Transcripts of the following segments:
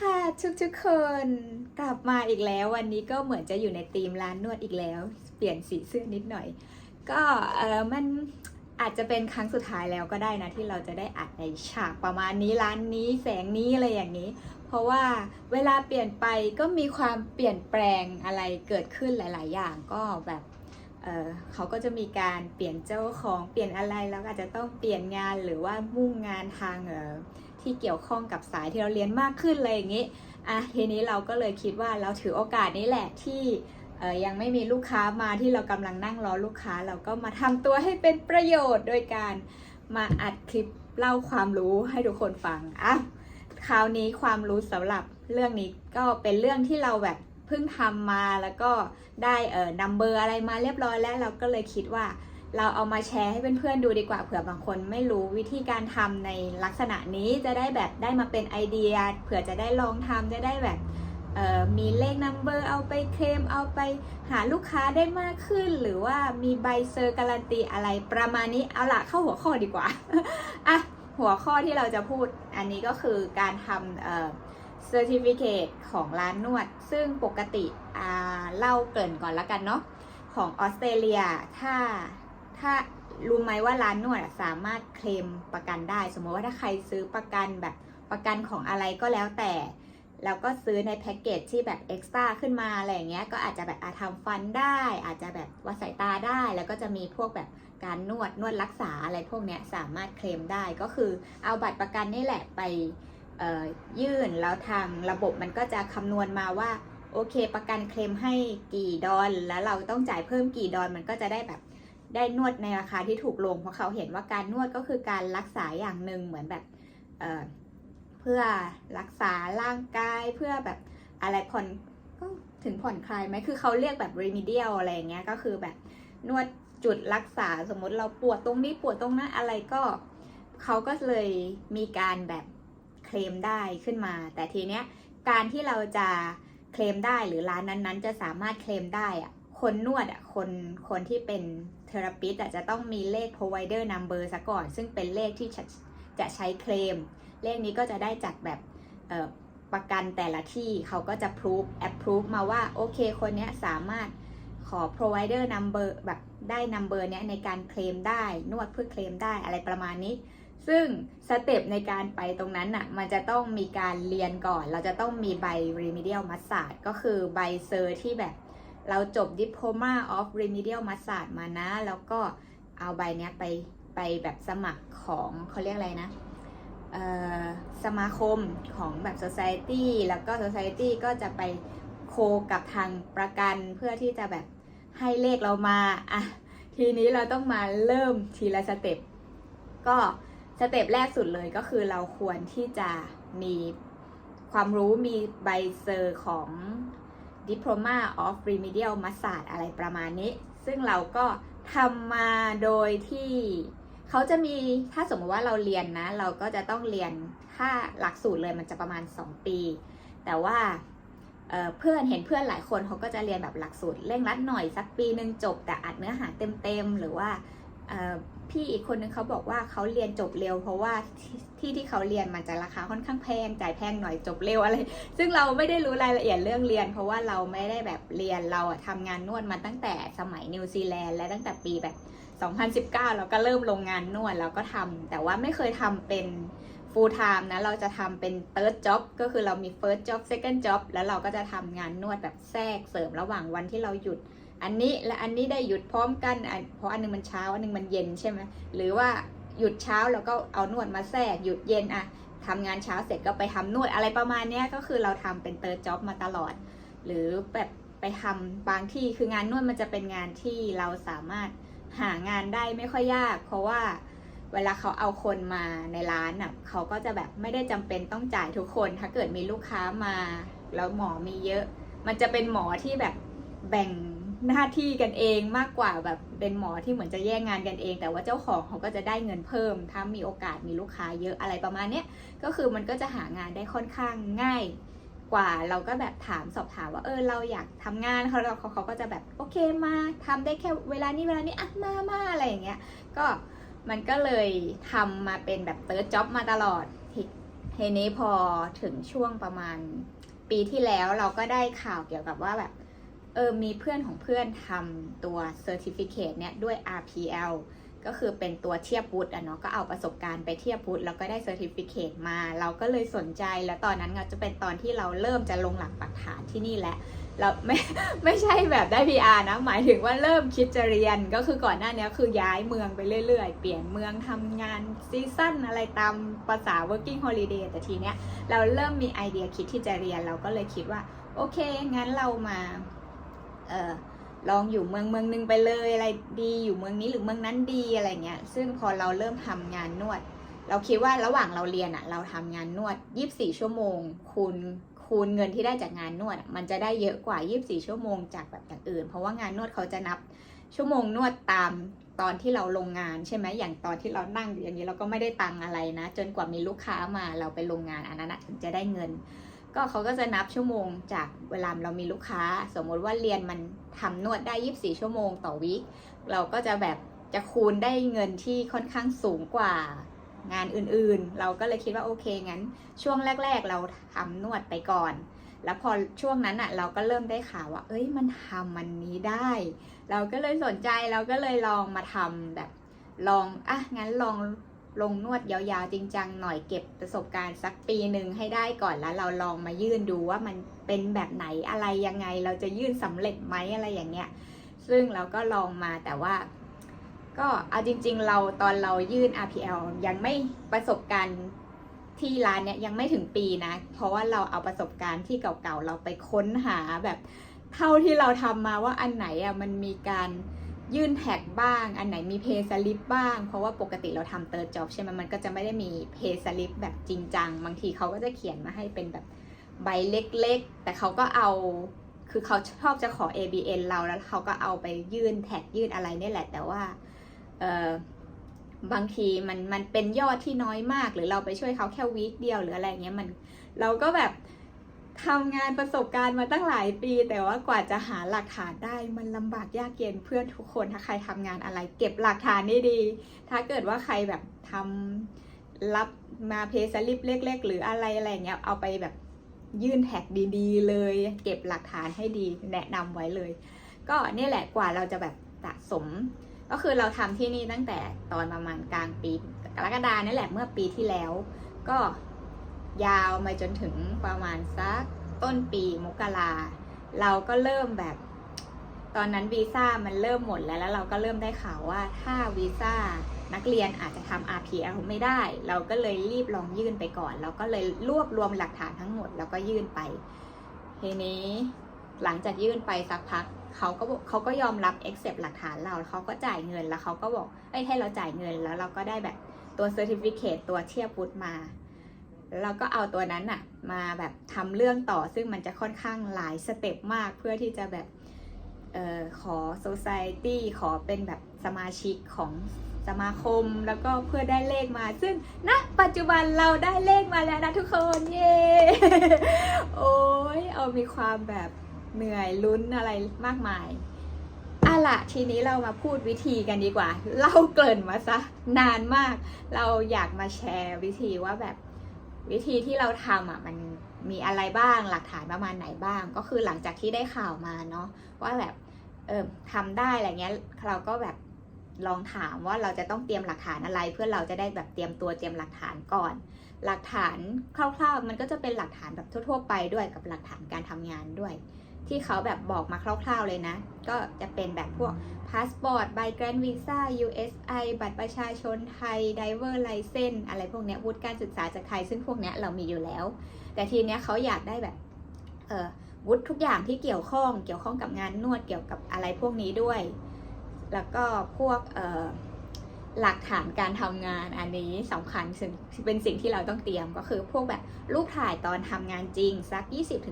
ค่ะทุกทุกๆคนกลับมาอีกแล้ววันนี้ก็เหมือนจะอยู่ในธีมร้านนวดอีกแล้ว เปลี่ยนสีเสื้อนิดหน่อย ก็เออมันอาจจะเป็นครั้งสุดท้ายแล้วก็ได้นะ ที่เราจะได้อัดในฉากประมาณนี้ร้านนี้แสงนี้อะไรอย่างนี้ เพราะว่าเวลาเปลี่ยนไปก็มีความเปลี่ยนแปลงอะไรเกิดขึ้นหลาย ๆ อย่างก็แบบเออเขาก็จะมีการเปลี่ยนเจ้าของเปลี่ยนอะไรแล้วอาจจะต้องเปลี่ยนงานหรือว่ามุ่งงานทางเออ ที่เกี่ยวข้องกับสายที่เราเรียนมากขึ้นเลยอย่างนี้อะทีนี้เราก็เลยคิดว่าเราถือโอกาสนี้แหละที่เออยังไม่มีลูกค้ามาที่เรากำลังนั่งรอลูกค้า เราก็มาทำตัวให้เป็นประโยชน์ โดยการมาอัดคลิปเล่าความรู้ให้ทุกคนฟังอะคราวนี้ความรู้สำหรับเรื่องนี้ก็เป็นเรื่องที่เราแบบเพิ่งทำมาแล้วก็ได้เอ่อนัมเบอร์อะไรมาเรียบร้อยแล้วเราก็เลยคิดว่า เราเอามาแชร์ให้เพื่อนๆดูดีกว่าเผื่อบางคนไม่รู้วิธีการทำในลักษณะนี้จะได้แบบได้มาเป็นไอเดีย เผื่อจะได้ลองทำจะได้แบบมีเลขนัมเบอร์เอาไปเคลมเอาไปหาลูกค้าได้มากขึ้น หรือว่ามีใบเซอร์การันตีอะไรประมาณนี้เอาละเข้าหัวข้อดีกว่าอะหัวข้อที่เราจะพูดอันนี้ก็คือการทำเอ่อ Certificate ของร้านนวด ซึ่งปกติเล่าเกริ่นก่อนล้วกันเนาะของออสเตรเลีย ถ้า ถ้ารู้ไหมว่าร้านนวดสามารถเคลมประกันได้ สมมติว่าถ้าใครซื้อประกันแบบประกันของอะไรก็แล้วแต่แล้วก็ซื้อในแพ็กเกจที่แบบเอ็กซ์ตร้าขึ้นมาอะไรอย่างเงี้ย ก็อาจจะแบบอาทำฟันได้ อาจจะแบบวัดสายตาได้ แล้วก็จะมีพวกแบบการนวดนวดรักษาอะไรพวกเนี้ยสามารถเคลมได้ก็คือเอาบัตรประกันนี่แหละไปยื่นแล้วทางระบบมันก็จะคำนวณมาว่า โอเค ประกันเคลมให้กี่ดอลแล้วเราต้องจ่ายเพิ่มกี่ดอลมันก็จะได้แบบ ได้นวดในราคาที่ถูกลง เพราะเขาเห็นว่าการนวดก็คือการรักษาอย่างหนึ่งเหมือนแบบเเพื่อรักษาร่างกายเพื่อแบบอะไรผ่อนก็ถึงผ่อนคลายไหมคือเขาเรียกแบบ remedial อะไรอย่างเงี้ยก็คือแบบนวดจุดรักษาสมมติเราปวดตรงนี้ปวดตรงนั้นอะไรก็เขาก็เลยมีการแบบเคลมได้ขึ้นมา แต่ทีเนี้ยการที่เราจะเคลมได้หรือร้านนั้นๆ จะสามารถเคลมได้อะคนนวดอะคนคนที่เป็น เทอราปิสต์อะจะต้องมีเลข provider number ซะก่อน ซึ่งเป็นเลขที่จะใช้เคลม เลขนี้ก็จะได้จากแบบประกันแต่ละที่เขาก็จะ proof approve มาว่า โอเค คนนี้สามารถขอ provider number แบบได้ number เนี้ยในการเคลมได้ นวดเพื่อเคลมได้อะไรประมาณนี้ ซึ่งสเต็ปในการไปตรงนั้นน่ะ มันจะต้องมีการเรียนก่อน เราจะต้องมีใบ remedial massage ก็คือใบเซอร์ที่แบบ เราจบ Diploma of Remedial Massage มานะ แล้วก็เอาใบเนี้ยไปไปแบบสมัครของเขาเรียกอะไรนะสมาคมของแบบ Society แล้วก็ Society ก็จะไปโคกับทางประกันเพื่อที่จะแบบให้เลขเรามาอะทีนี้เราต้องมาเริ่มทีละสเต็ปก็สเต็ปแรกสุดเลยก็คือเราควรที่จะมีความรู้มีใบเซอร์ของ Diploma of Remedial Massage อะไรประมาณนี้ ซึ่งเราก็ทำมาโดยที่เขาจะมีถ้าสมมติว่าเราเรียนนะ เราก็จะต้องเรียนถ้าหลักสูตรเลยมันจะประมาณ 2 ปี แต่ว่าเเพื่อนเห็นเพื่อนหลายคนเขาก็จะเรียนแบบหลักสูตรเร่งรัดหน่อยสักปีหนึ่งจบแต่อัดเนื้อหาเต็มๆหรือว่า พี่อีกคนนึงเขาบอกว่าเขาเรียนจบเร็ว เพราะว่าที่ที่เขาเรียนมันจะราคาค่อนข้างแพงจ่ายแพงหน่อยจบเร็วอะไร ซึ่งเราไม่ได้รู้รายละเอียดเรื่องเรียน เพราะว่าเราไม่ได้แบบเรียนเราอะทำงานนวดมาตั้งแต่สมัยนิวซีแลนด์และตั้งแต่ปีแบบ 2019 เราก็เริ่มลงงานนวดแล้วก็ทำแต่ว่าไม่เคยทำเป็น full time นะเราจะทำเป็น third job ก็คือเรามี first job second job แล้วเราก็จะทำงานนวดแบบแทรกเสริมระหว่างวันที่เราหยุด อันนี้และอันนี้ได้หยุดพร้อมกันเพราะอันนึงมันเช้าอันนึงมันเย็นใช่ไหมหรือว่าหยุดเช้าแล้วก็เอานวดมาแทรกหยุดเย็นอะทำงานเช้าเสร็จก็ไปทำนวดอะไรประมาณนี้ก็คือเราทำเป็น third job มาตลอด หรือแบบไปทำบางที่คืองานนวดมันจะเป็นงานที่เราสามารถหางานได้ไม่ค่อยยาก เพราะว่าเวลาเขาเอาคนมาในร้านอะเขาก็จะแบบไม่ได้จำเป็นต้องจ่ายทุกคน ถ้าเกิดมีลูกค้ามา แล้วหมอมีเยอะ มันจะเป็นหมอที่แบบแบ่ง หน้าที่กันเองมากกว่าแบบเป็นหมอที่เหมือนจะแย่งงานกันเอง แต่ว่าเจ้าของเขาก็จะได้เงินเพิ่ม ถ้ามีโอกาสมีลูกค้าเยอะอะไรประมาณเนี้ยก็คือมันก็จะหางานได้ค่อนข้างง่ายกว่าเราก็แบบถามสอบถามว่าเออเราอยากทำงานเขาเราเขาเขาก็จะแบบโอเคมาทำได้แค่เวลานี้เวลานี้อะมามาอะไรอย่างเงี้ยก็มันก็เลยทำมาเป็นแบบเติร์ดจ็อบมาตลอดทีนี้พอถึงช่วงประมาณปีที่แล้วเราก็ได้ข่าวเกี่ยวกับว่าแบบ เออมีเพื่อนของเพื่อนทำตัว Certificate เนี่ยด้วย RPL ก็คือเป็นตัวเทียบวุฒิอะเนาะก็เอาประสบการณ์ไปเทียบวุฒิแล้วก็ได้ Certificate มา เราก็เลยสนใจแล้วตอนนั้นก็จะเป็นตอนที่เราเริ่มจะลงหลักปักฐานที่นี่แหละเราไม่ไม่ใช่แบบได้ PR นะ หมายถึงว่าเริ่มคิดจะเรียนก็คือก่อนหน้านี้คือย้ายเมืองไปเรื่อยๆ เปลี่ยนเมืองทำงานซีซั่นอะไรตามภาษา working holiday แต่ทีเนี้ยเราเริ่มมีไอเดียคิดที่จะเรียนเราก็เลยคิดว่า โอเคงั้นเรามา เออลองอยู่เมืองเมืองหนึงไปเลยอะไรดีอยู่เมืองนี้หรือเมืองนั้นดีอะไรเงี้ย ซึ่งพอเราเริ่มทำงานนวด เราคิดว่าระหว่างเราเรียนอะเราทำงานนวด 24 ชั่วโมง คูณคูณเงินที่ได้จากงานนวด มันจะได้เยอะกว่า 24 ชั่วโมงจากแบบอย่างอื่น เพราะว่างานนวดเขาจะนับชั่วโมงนวดตามตอนที่เราลงงานใช่ไหมอย่างตอนที่เรานั่งอยู่อย่างนี้เราก็ไม่ได้ตังอะไรนะ จนกว่ามีลูกค้ามาเราไปลงงานอันนั้นถึงจะได้เงิน ก็เขาก็จะนับชั่วโมงจากเวลาเรามีลูกค้า สมมติว่าเรียนมันทำนวดได้ 24 ชั่วโมงต่อวิคเราก็จะแบบจะคูณได้เงินที่ค่อนข้างสูงกว่างานอื่นๆ เราก็เลยคิดว่าโอเคงั้น ช่วงแรก ๆ เราทำนวดไปก่อน แล้วพอช่วงนั้นอะเราก็เริ่มได้ข่าวว่า เอ้ยมันทำมันนี้ได้ เราก็เลยสนใจเราก็เลยลองมาทำแบบลองอะงั้นลอง ลงนวดยาวๆจริงจังหน่อยเก็บประสบการณ์สักปีหนึ่งให้ได้ก่อนแล้วเราลองมายื่นดูว่ามันเป็นแบบไหนอะไรยังไง เราจะยื่นสำเร็จไหมอะไรอย่างเงี้ย ซึ่งเราก็ลองมาแต่ว่า ก็เอาจริง ๆ เราตอนเรายื่น RPL ยังไม่ประสบการณ์ที่ร้านเนี้ยยังไม่ถึงปีนะ เพราะว่าเราเอาประสบการณ์ที่เก่าๆเราไปค้นหาแบบเท่าที่เราทำมาว่าอันไหนอะมันมีการ ยื่นแท็กบ้าง อันไหนมีเพย์สลิปบ้าง เพราะว่าปกติเราทำเตอร์จ็อบใช่ไหมมันก็จะไม่ได้มีเพย์สลิปแบบจริงจัง บางทีเขาก็จะเขียนมาให้เป็นแบบใบเล็กๆ แต่เขาก็เอา คือเขาชอบจะขอ ABN เราแล้วเขาก็เอาไปยื่นแท็กยื่นอะไรนี่แหละ แต่ว่าเออบางทีมันมันเป็นยอดที่น้อยมาก หรือเราไปช่วยเขาแค่วีคเดียวหรืออะไรเงี้ยมันเราก็แบบ ทำงานประสบการณ์มาตั้งหลายปี แต่ว่ากว่าจะหาหลักฐานได้มันลำบากยากเย็นเพื่อนทุกคนถ้าใครทำงานอะไร เก็บหลักฐานได้ดี ถ้าเกิดว่าใครแบบทำรับมาเพสลิปเล็ก ๆ หรืออะไรอะไรเงี้ยเอาไปแบบยื่นแท็กดีๆ เลย เก็บหลักฐานให้ดีแนะนำไว้เลย ก็เนี่ยแหละกว่าเราจะแบบสะสม ก็คือเราทำที่นี่ตั้งแต่ตอนประมาณกลางปีกรกฎานี่แหละเมื่อปีที่แล้ว ก็ ยาวมาจนถึงประมาณสักต้นปีมกราเราก็เริ่มแบบ ตอนนั้นวีซ่ามันเริ่มหมดแล้วแล้วเราก็เริ่มได้ข่าวว่าถ้าวีซ่านักเรียนอาจจะทำ RPL ไม่ได้ เราก็เลยรีบลองยื่นไปก่อน เราก็เลยรวบรวมหลักฐานทั้งหมด แล้วก็ยื่นไป ทีนี้หลังจากยื่นไปสักพักเขาก็เขาก็ยอมรับ accept หลักฐานเราเขาก็จ่ายเงินแล้วเขาก็บอกเอ้ยให้เราจ่ายเงินแล้วเราก็ได้แบบตัว certificate ตัวเทียบวุฒิมา เราก็เอาตัวนั้นอะมาแบบทำเรื่องต่อซึ่งมันจะค่อนข้างหลายสเต็ปมากเพื่อที่จะแบบเออขอ society ขอเป็นแบบสมาชิกของสมาคมแล้วก็เพื่อได้เลขมา ซึ่งณปัจจุบันเราได้เลขมาแล้วนะทุกคนเย้โอ้ยเอามีความแบบเหนื่อยลุ้นอะไรมากมายอะล่ะทีนี้เรามาพูดวิธีกันดีกว่า เล่าเกินมาซะนานมาก เราอยากมาแชร์วิธีว่าแบบ วิธีที่เราทำอะมันมีอะไรบ้างหลักฐานประมาณไหนบ้าง ก็คือหลังจากที่ได้ข่าวมาเนาะว่าแบบเออทำได้อะไรเงี้ยเราก็แบบลองถามว่าเราจะต้องเตรียมหลักฐานอะไร เพื่อเราจะได้แบบเตรียมตัวเตรียมหลักฐานก่อน หลักฐานคร่าวๆ มันก็จะเป็นหลักฐานแบบทั่ว ๆ ไปด้วยกับหลักฐานการทำงานด้วย ที่เขาแบบบอกมาคร่าวๆเลยนะ ก็จะเป็นแบบพวกพาสปอร์ตใบแกรนด์วีซ่า USI บัตรประชาชนไทย Diver License อะไรพวกเนี้ยวุฒิการศึกษาจากไทย ซึ่งพวกเนี้ยเรามีอยู่แล้ว แต่ทีเนี้ยเขาอยากได้แบบเออวุฒิทุกอย่างที่เกี่ยวข้อง เกี่ยวข้องกับงานนวดเกี่ยวกับอะไรพวกนี้ด้วย แล้วก็พวกเออ หลักฐานการทำงานอันนี้สำคัญเป็นสิ่งที่เราต้องเตรียมก็คือพวกแบบรูปถ่ายตอนทำงานจริง สัก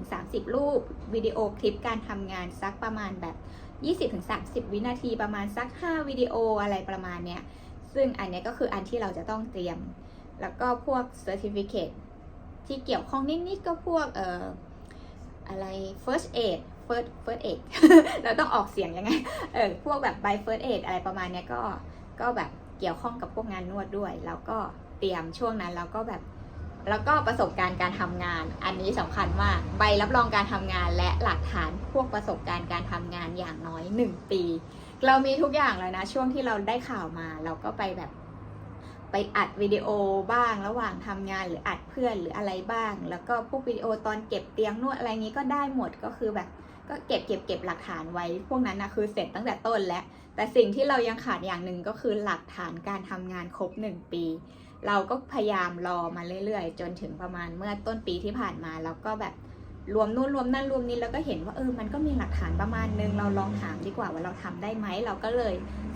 20-30 รูปวิดีโอคลิปการทำงานสักประมาณแบบ 20-30 วินาทีประมาณสัก 5 วิดีโออะไรประมาณเนี้ยซึ่งอันเนี้ยก็คืออันที่เราจะต้องเตรียม แล้วก็พวก certificate ที่เกี่ยวข้องนิดๆก็พวกเอ่ออะไร first aid first first aid เราต้องออกเสียงยังไงเออพวกแบบ by first aid อะไรประมาณเนี้ยก็ก็แบบ เกี่ยวข้องกับพวกงานนวดด้วย แล้วก็เตรียมช่วงนั้นเราก็แบบ แล้วก็ประสบการณ์การทำงาน อันนี้สำคัญมากใบรับรองการทำงานและหลักฐานพวกประสบการณ์การทำงานอย่างน้อย 1 ปี เรามีทุกอย่างเลยนะ ช่วงที่เราได้ข่าวมา เราก็ไปแบบไปอัดวิดีโอบ้างระหว่างทำงานหรืออัดเพื่อนหรืออะไรบ้าง แล้วก็พวกวิดีโอตอนเก็บเตียงนวดอะไรงี้ก็ได้หมดก็คือแบบ ก็เก็บเก็บเก็บหลักฐานไว้ พวกนั้นนะคือเสร็จตั้งแต่ต้นแล้ว แต่สิ่งที่เรายังขาดอย่างหนึ่งก็คือหลักฐานการทำงานครบ 1 ปี เราก็พยายามรอมาเรื่อยๆ จนถึงประมาณเมื่อต้นปีที่ผ่านมา แล้วก็แบบ รวมนู่นรวมนั่นรวมนี้แล้วก็เห็นว่าเออมันก็มีหลักฐานประมาณนึงเราลองถามดีกว่าว่าเราทำได้ไหมเราก็เลย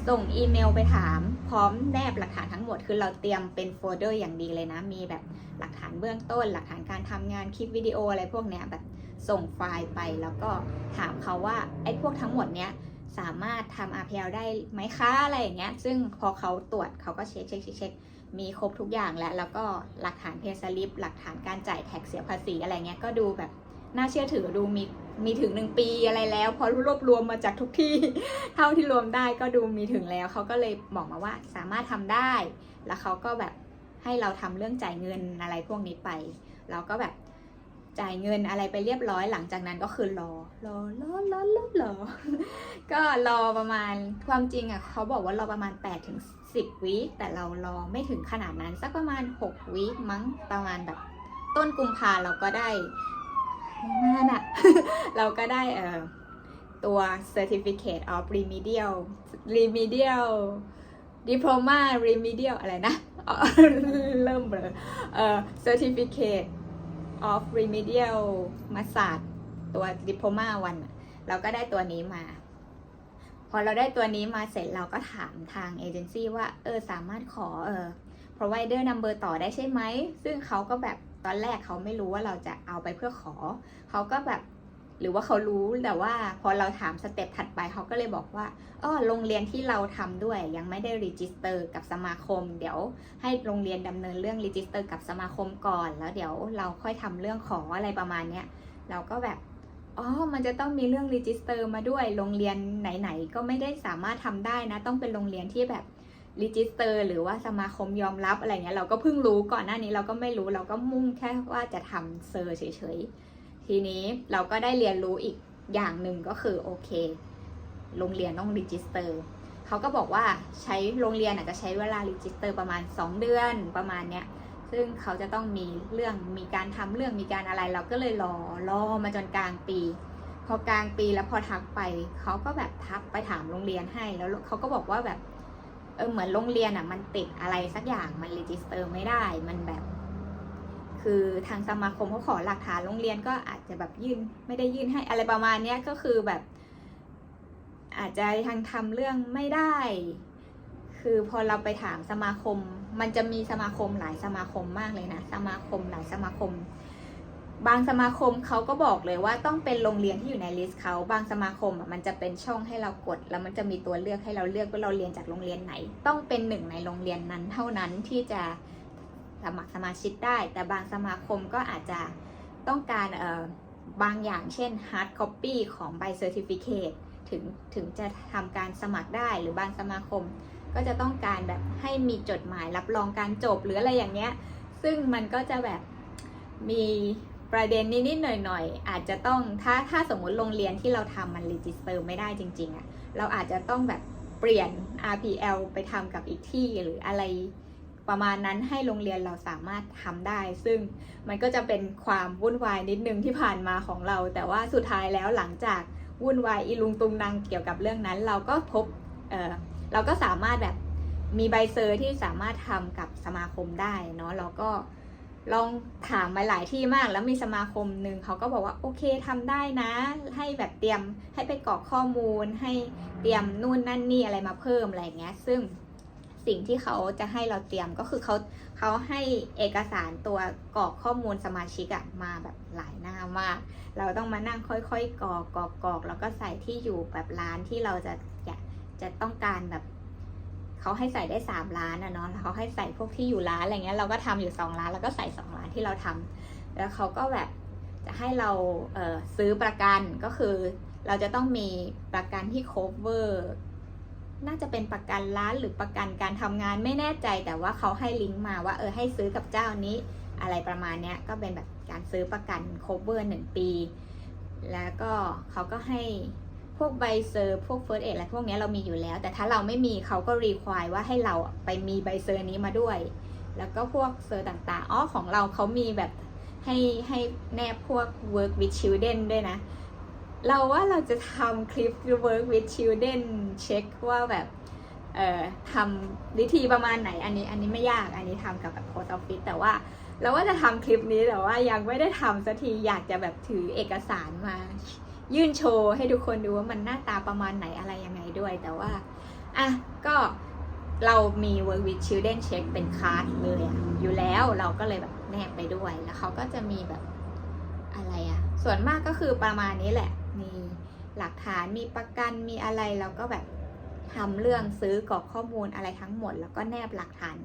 ส่งอีเมลไปถาม พร้อมแนบหลักฐานทั้งหมดคือเราเตรียมเป็นโฟลเดอร์อย่างดีเลยนะ มีแบบหลักฐานเบื้องต้น หลักฐานการทำงานคลิปวิดีโออะไรพวกเนี้ยแบบส่งไฟล์ไปแล้วก็ถามเขาว่าไอ้พวกทั้งหมดเนี้ยสามารถทำ RPL ได้ไหมคะอะไรอย่างเงี้ย ซึ่งพอเขาตรวจเขาก็เช็คเช็คเช็คมีครบทุกอย่างแล้ว แล้วก็หลักฐานเพสลิปหลักฐานการจ่ายแท็กเสียภาษีอะไรเงี้ยก็ดูแบบ น่าเชื่อถือดูมีมีถึงหนึ่งปีอะไรแล้วพอรวบรวมมาจากทุกที่ เท่าที่รวมได้ก็ดูมีถึงแล้วเขาก็เลยบอกมาว่าสามารถทำได้ แล้วเขาก็แบบให้เราทำเรื่องจ่ายเงินอะไรพวกนี้ไป เราก็แบบจ่ายเงินอะไรไปเรียบร้อยหลังจากนั้นก็คือรอรอรอรอรอรอก็รอประมาณความจริงอะเขาบอกว่ารอประมาณ8ถึง10วิแต่เรารอไม่ถึงขนาดนั้นสักประมาณ6วิมั้งประมาณแบบต้นกุมภาเราก็ได้ นานอะเราก็ได้เอ่อตัว certificate of remedial remedial diploma remedial อะไรนะ เริ่มเบลอเอ่อ certificate of remedial massage ตัว diploma วันเราก็ได้ตัวนี้มา พอเราได้ตัวนี้มาเสร็จเราก็ถามทางเอเจนซี่ว่า เออ สามารถขอเออ provider number ต่อได้ใช่ไหม ซึ่งเขาก็แบบ ตอนแรกเขาไม่รู้ว่าเราจะเอาไปเพื่อขอ เขาก็แบบหรือว่าเขารู้แต่ว่าพอเราถามสเต็ปถัดไปเขาก็เลยบอกว่าอ๋อโรงเรียนที่เราทำด้วยยังไม่ได้รีจิสเตอร์กับสมาคม เดี๋ยวให้โรงเรียนดำเนินเรื่องรีจิสเตอร์กับสมาคมก่อน แล้วเดี๋ยวเราค่อยทำเรื่องขออะไรประมาณเนี้ยเราก็แบบอ๋อ มันจะต้องมีเรื่องรีจิสเตอร์มาด้วย โรงเรียนไหนๆ ก็ไม่ได้สามารถทำได้นะ ต้องเป็นโรงเรียนที่แบบ รีจิสเตอร์หรือว่าสมาคมยอมรับอะไรเงี้ยเราก็เพิ่งรู้ก่อนหน้านี้เราก็ไม่รู้เราก็มุ่งแค่ว่าจะทำเซอร์เฉยๆ ทีนี้เราก็ได้เรียนรู้อีกอย่างหนึ่งก็คือโอเค โรงเรียนต้องรีจิสเตอร์เขาก็บอกว่าใช้โรงเรียนอาจจะใช้เวลารีจิสเตอร์ประมาณ 2 เดือนประมาณเนี้ยซึ่งเขาจะต้องมีเรื่องมีการทำเรื่องมีการอะไร เราก็เลยรอรอมาจนกลางปี พอกลางปีแล้วพอทักไปเขาก็แบบทักไปถามโรงเรียนให้แล้วเขาก็บอกว่าแบบ เออเหมือนโรงเรียนอะ มันติดอะไรสักอย่างมันรีจิสเตอร์ไม่ได้มันแบบ คือทางสมาคมเขาขอหลักฐานโรงเรียนก็อาจจะแบบยื่นไม่ได้ยื่นให้อะไรประมาณเนี้ยก็คือแบบ อาจจะทางทำเรื่องไม่ได้ คือพอเราไปถามสมาคม มันจะมีสมาคมหลายสมาคมมากเลยนะสมาคมหลายสมาคม บางสมาคมเขาก็บอกเลยว่าต้องเป็นโรงเรียนที่อยู่ในลิสต์เขาบางสมาคมมันจะเป็นช่องให้เรากด แล้วมันจะมีตัวเลือกให้เราเลือกว่าเราเรียนจากโรงเรียนไหน ต้องเป็นหนึ่งในโรงเรียนนั้นเท่านั้นที่จะสมัครสมาชิกได้ แต่บางสมาคมก็อาจจะต้องการเอ่อบางอย่างเช่น hard copy ของใบ certificate ถึงถึงจะทำการสมัครได้หรือบางสมาคม ก็จะต้องการแบบให้มีจดหมายรับรองการจบหรืออะไรอย่างเงี้ย ซึ่งมันก็จะแบบมี ประเด็นนิดๆหน่อยๆอาจจะต้องถ้าถ้าสมมุติโรงเรียนที่เราทำมันรีจิสเตอร์ไม่ได้จริงๆอะ่ะเราอาจจะต้องแบบเปลี่ยน RPL ไปทำกับอีกที่หรืออะไรประมาณนั้นให้โรงเรียนเราสามารถทำได้ ซึ่งมันก็จะเป็นความวุ่นวายนิดนึงที่ผ่านมาของเรา แต่ว่าสุดท้ายแล้วหลังจากวุ่นวายอีลุงตุงนางเกี่ยวกับเรื่องนั้น เราก็พบเออเราก็สามารถแบบมีใบเซอร์ที่สามารถทำกับสมาคมได้เนาะเราก็ ลองถามมาหลายที่มากแล้วมีสมาคมหนึ่งเขาก็บอกว่าโอเคทำได้นะ ให้แบบเตรียมให้ไปกรอกข้อมูล ให้เตรียมนู่นนั่นนี่อะไรมาเพิ่มอะไรเงี้ย ซึ่งสิ่งที่เขาจะให้เราเตรียมก็คือเขาเขาให้เอกสารตัวกรอกข้อมูลสมาชิกอะมาแบบหลายหน้ามาก เราต้องมานั่งค่อยๆกรอกกรอกกรอกแล้วก็ใส่ที่อยู่แบบร้านที่เราจะอยากจะต้องการแบบ เขาให้ใส่ได้สามร้านอะเนาะแล้วเขาให้ใส่พวกที่อยู่ร้านอะไรเงี้ยเราก็ทำอยู่สองร้าน แล้วก็ใส่สองร้านที่เราทำแล้วเขาก็แบบจะให้เราเซื้อประกันก็คือเราจะต้องมีประกันที่ cover น่าจะเป็นประกันร้านหรือประกันการทำงานไม่แน่ใจแต่ว่าเขาให้ลิงก์มาว่าเออให้ซื้อกับเจ้านี้ อะไรประมาณเนี้ยก็เป็นแบบการซื้อประกัน cover หนึ่งปี แล้วก็เขาก็ให้ พวกใบเซอร์พวก first aid อะไรพวกนี้เรามีอยู่แล้ว แต่ถ้าเราไม่มีเขาก็รีควายว่าให้เราไปมีใบเซอร์นี้มาด้วย แล้วก็พวกเซอร์ต่างๆอ๋อของเราเขามีแบบให้ให้แนบพวก work with children ด้วยนะ เราว่าเราจะทำคลิป work with children เช็คว่าแบบเอ่อทำวิธีประมาณไหน อันนี้อันนี้ไม่ยากอันนี้ทำกับแบบ post office แต่ว่าเราว่าจะทำคลิปนี้แต่ว่ายังไม่ได้ทำสักทีอยากจะแบบถือเอกสารมา ยื่นโชว์ให้ทุกคนดูว่ามันหน้าตาประมาณไหนอะไรยังไงด้วย แต่ว่าอะก็เรามี work with children check เป็นคาร์ดเลยอะอยู่แล้วเราก็เลยแบบแนบไปด้วยแล้วเขาก็จะมีแบบอะไรอะส่วนมากก็คือประมาณนี้แหละ มีหลักฐานมีประกันมีอะไรเราก็แบบทำเรื่องซื้อกรอกข้อมูลอะไรทั้งหมด แล้วก็แนบหลักฐาน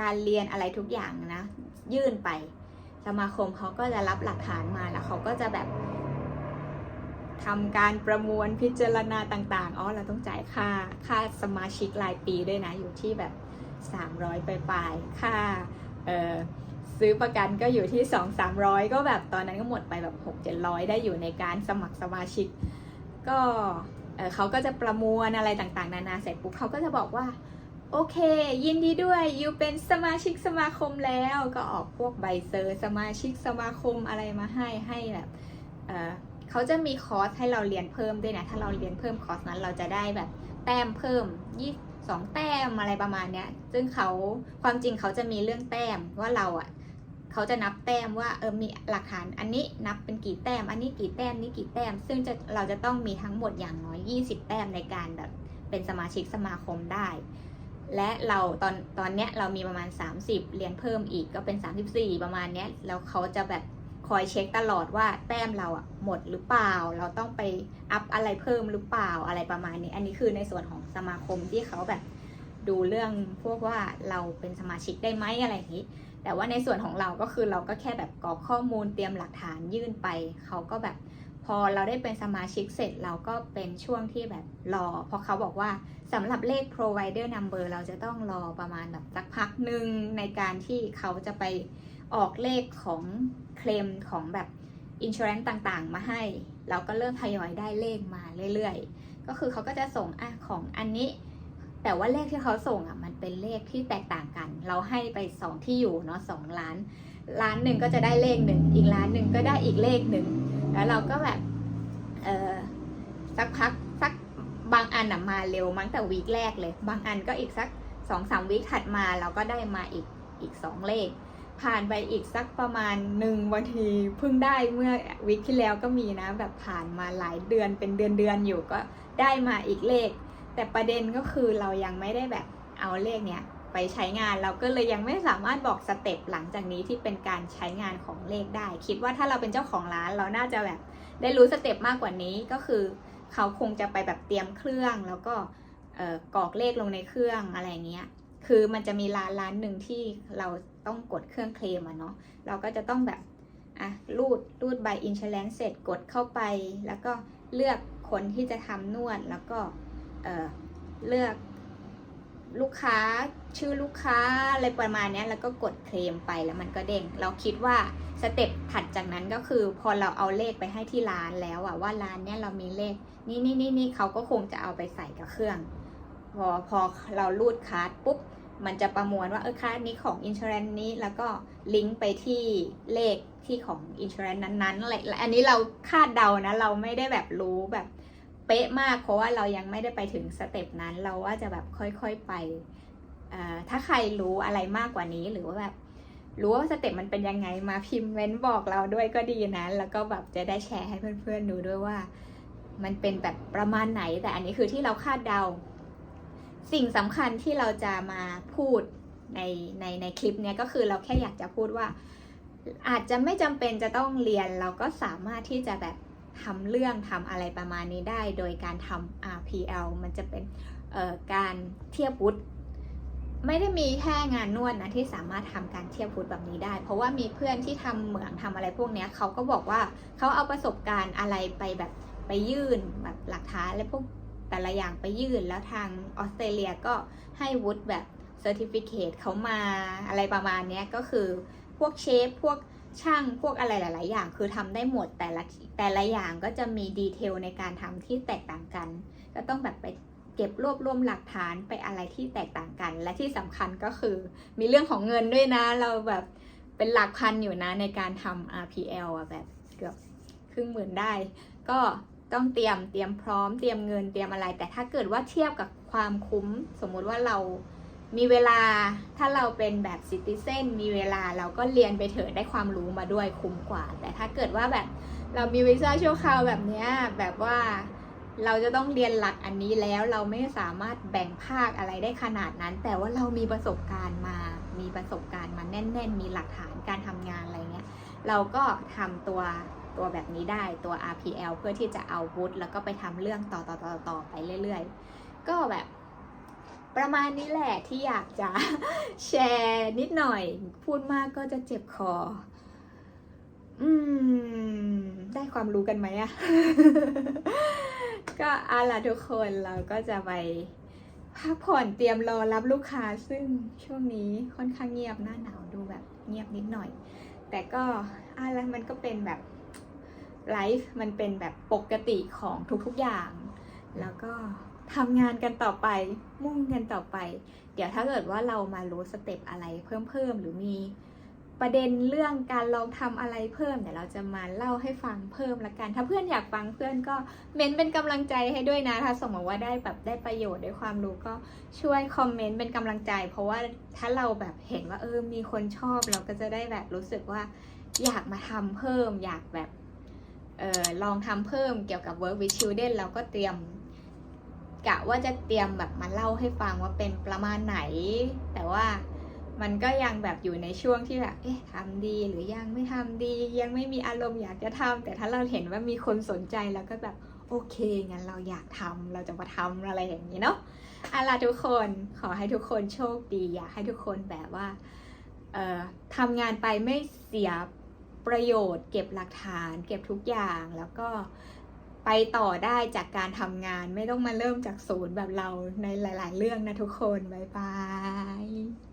การเรียนอะไรทุกอย่างนะ ยื่นไป สมาคมเขาก็จะรับหลักฐานมาแล้วเขาก็จะแบบ ทำการประมวลพิจารณาต่างๆ อ๋อ เราต้องจ่ายค่าค่าสมาชิกรายปีด้วยนะ อยู่ที่แบบ 300ไปลายๆค่าเอ่อซื้อประกันก็อยู่ที่ 2 300 ก็แบบตอนนั้นก็หมดไปแบบ 6 700 ได้อยู่ในการสมัครสมาชิก ก็เอ่อเขาก็จะประมวลอะไรต่างๆ นานาเสร็จปุ๊บเขาก็จะบอกว่า โอเค ยินดีด้วยยูเป็นสมาชิกสมาคมแล้วก็ออกพวกใบเซอร์สมาชิกสมาคมอะไรมาให้ให้แบบ เขาจะมีคอร์สให้เราเรียนเพิ่มด้วยนะ ถ้าเราเรียนเพิ่มคอร์สนั้นเราจะได้แบบแต้มเพิ่มยี่สองแต้มอะไรประมาณเนี้ย ซึ่งเขาความจริงเขาจะมีเรื่องแต้มว่าเราอะเขาจะนับแต้มว่าเออมีหลักฐานอันนี้นับเป็นกี่แต้ม อันนี้กี่แต้มนี่กี่แต้ม ซึ่งจะเราจะต้องมีทั้งหมดอย่างน้อย 20 แต้มในการแบบเป็นสมาชิกสมาคมได้ และเราตอนตอนเนี้ยเรามีประมาณ 30 เรียนเพิ่มอีกก็เป็น 34 ประมาณเนี้ยแล้วเขาจะแบบ คอยเช็คตลอดว่าแต้มเราอะหมดหรือเปล่า เราต้องไปอัพอะไรเพิ่มหรือเปล่าอะไรประมาณนี้ อันนี้คือในส่วนของสมาคมที่เขาแบบดูเรื่องพวกว่าเราเป็นสมาชิกได้ไหมอะไรอย่างนี้ แต่ว่าในส่วนของเราก็คือเราก็แค่แบบกรอกข้อมูลเตรียมหลักฐานยื่นไป เขาก็แบบพอเราได้เป็นสมาชิกเสร็จเราก็เป็นช่วงที่แบบรอ เพราะเขาบอกว่าสำหรับเลข provider number เราจะต้องรอประมาณแบบสักพักหนึ่งในการที่เขาจะไป ออกเลขของเคลมของแบบ insurance ต่างๆ มาให้ เราก็เริ่มทยอยได้เลขมาเรื่อยๆ ก็คือเขาก็จะส่งอะของอันนี้ แต่ว่าเลขที่เขาส่งอะมันเป็นเลขที่แตกต่างกัน เราให้ไปสองที่อยู่เนาะสองล้าน ล้านหนึ่งก็จะได้เลขหนึ่งอีกล้านหนึ่งก็ได้อีกเลขหนึ่งแล้วเราก็แบบเออสักพักสักบางอันอะมาเร็วมั้งแต่วีคแรกเลย บางอันก็อีกสักสองสามวีคถัดมาเราก็ได้มาอีกอีกสองเลข ผ่านไปอีกสักประมาณหนึ่งวันทีเพิ่งได้เมื่อวีคที่แล้วก็มีนะ แบบผ่านมาหลายเดือนเป็นเดือนเดือนๆอยู่ก็ได้มาอีกเลข แต่ประเด็นก็คือเรายังไม่ได้แบบเอาเลขเนี้ยไปใช้งานเราก็เลยยังไม่สามารถบอกสเต็ปหลังจากนี้ที่เป็นการใช้งานของเลขได้ คิดว่าถ้าเราเป็นเจ้าของร้านเราน่าจะแบบได้รู้สเต็ปมากกว่านี้ก็คือ เขาคงจะไปแบบเตรียมเครื่องแล้วก็เอ่อกรอกเลขลงในเครื่องอะไรเงี้ยคือมันจะมีร้านร้านหนึ่งที่เรา ต้องกดเครื่องเคลมอะเนาะเราก็จะต้องแบบอะรูดรูดใบอินชแ n นเสร็จกดเข้าไป แล้วก็เลือกคนที่จะทำนวดแล้วก็เออเลือกลูกค้าชื่อลูกค้าอะไรประมาณนี้แล้วก็กดเคลมไปแล้วมันก็เด้งเราคิดว่าสเต็ปถัดจากนั้นก็คือพอเราเอาเลขไปให้ที่ร้านแล้วอะว่าร้านเนี้ยเรามีเลข นี่นี่นี่นี่เขาก็คงจะเอาไปใส่กับเครื่อง พอพอเรารูดคาร์ดปุ๊บ มันจะประมวลว่าเออค่านี้ของอินช r แ n นนี้แล้วก็ลิงก์ไปที่เลขที่ของอินช r แ n นนั้นๆอะไรอันนี้เราคาดเดานะ เราไม่ได้แบบรู้แบบเป๊ะมาก เพราะว่าเรายังไม่ได้ไปถึงสเต็ปนั้น เราว่าจะแบบค่อยๆไปอ่อถ้าใครรู้อะไรมากกว่านี้หรือว่าแบบรู้ว่าสเต็ปมันเป็นยังไงมาพิมพ์เม้นบอกเราด้วยก็ดีนะ แล้วก็แบบจะได้แชร์ให้เพื่อนๆดูด้วยว่า มันเป็นแบบประมาณไหน แต่อันนี้คือที่เราคาดเดา สิ่งสำคัญที่เราจะมาพูดในในในคลิปเนี้ยก็คือเราแค่อยากจะพูดว่า อาจจะไม่จำเป็นจะต้องเรียนเราก็สามารถที่จะแบบทำเรื่องทำอะไรประมาณนี้ได้ โดยการทำ RPL มันจะเป็นเอ่อการเทียบวุฒิไม่ได้มีแค่งานนวดนะที่สามารถทำการเทียบวุฒิแบบนี้ได้ เพราะว่ามีเพื่อนที่ทำเหมืองทำอะไรพวกเนี้ยเขาก็บอกว่าเขาเอาประสบการณ์อะไรไปแบบไปยื่นแบบหลักฐานอะไรพวก แต่ละอย่างไปยื่นแล้วทางออสเตรเลียก็ให้วุฒิแบบเซอร์ติฟิเคตเขามาอะไรประมาณนี้ก็คือพวกเชฟพวกช่างพวกอะไรหลาย ๆ อย่างคือทำได้หมดแต่ละแต่ละอย่างก็จะมีดีเทลในการทำที่แตกต่างกัน ก็ต้องแบบไปเก็บรวบรวมหลักฐานไปอะไรที่แตกต่างกัน และที่สำคัญก็คือมีเรื่องของเงินด้วยนะ เราแบบเป็นหลักพันอยู่นะในการทำ RPL อะแบบเกือบครึ่งหมื่นได้ ก็ ต้องเตรียมเตรียมพร้อมเตรียมเงินเตรียมอะไร แต่ถ้าเกิดว่าเทียบกับความคุ้ม สมมุติว่าเรามีเวลาถ้าเราเป็นแบบซิติเซนมีเวลาเราก็เรียนไปเถอะได้ความรู้มาด้วยคุ้มกว่า แต่ถ้าเกิดว่าแบบเรามีวีซ่าชั่วคราวแบบเนี้ยแบบว่าเราจะต้องเรียนหลักอันนี้แล้วเราไม่สามารถแบ่งภาคอะไรได้ขนาดนั้น แต่ว่าเรามีประสบการณ์มา มีประสบการณ์มาแน่น ๆ มีหลักฐานการทำงานอะไรเงี้ย เราก็ทำตัว ตัวแบบนี้ได้ตัว RPL เพื่อที่จะเอาวุฒิแล้วก็ไปทำเรื่องต่อต่อต่อต่อไปเรื่อย ๆ ก็แบบประมาณนี้แหละที่อยากจะแชร์นิดหน่อย พูดมากก็จะเจ็บคอ อืม ได้ความรู้กันไหมอะก็เอาล่ะทุกคนเราก็จะไปพักผ่อนเตรียมรอรับลูกค้าซึ่งช่วงนี้ค่อนข้างเงียบหน้าหนาวดูแบบเงียบนิดหน่อย แต่ก็อะไรมันก็เป็นแบบ ไลฟ์มันเป็นแบบปกติของทุกๆอย่าง แล้วก็ทำงานกันต่อไปมุ่งกันต่อไป เดี๋ยวถ้าเกิดว่าเรามารู้สเต็ปอะไรเพิ่มเพิ่มๆหรือมีประเด็นเรื่องการลองทำอะไรเพิ่มเดี๋ยวเราจะมาเล่าให้ฟังเพิ่มละกัน ถ้าเพื่อนอยากฟังเพื่อนก็เมนเป็นกำลังใจให้ด้วยนะ ถ้าสมมติว่าได้แบบได้ประโยชน์ได้ความรู้ก็ช่วยคอมเมนต์เป็นกำลังใจ เพราะว่าถ้าเราแบบเห็นว่าเออมีคนชอบเราก็จะได้แบบรู้สึกว่าอยากมาทำเพิ่ม อยากแบบ ออลองทำเพิ่มเกี่ยวกับ work with children เราก็เตรียมกะว่าจะเตรียมแบบมาเล่าให้ฟังว่าเป็นประมาณไหน แต่ว่ามันก็ยังแบบอยู่ในช่วงที่แบบ เอ๊ะทำดีหรือยังไม่ทำดี ยังไม่มีอารมณ์อยากจะทำแต่ถ้าเราเห็นว่ามีคนสนใจเราก็แบบโอเคงั้นเราอยากทำเราจะมาทำอะไรอย่างนี้เนาะอาล่ะทุกคนขอให้ทุกคนโชคดี อยากให้ทุกคนแบบว่าเอ่อทำงานไปไม่เสีย ประโยชน์ เก็บหลักฐาน เก็บทุกอย่างแล้วก็ไปต่อได้จากการทำงานไม่ต้องมาเริ่มจากศูนย์แบบเราในหลาย ๆ เรื่องนะทุกคน บ๊ายบาย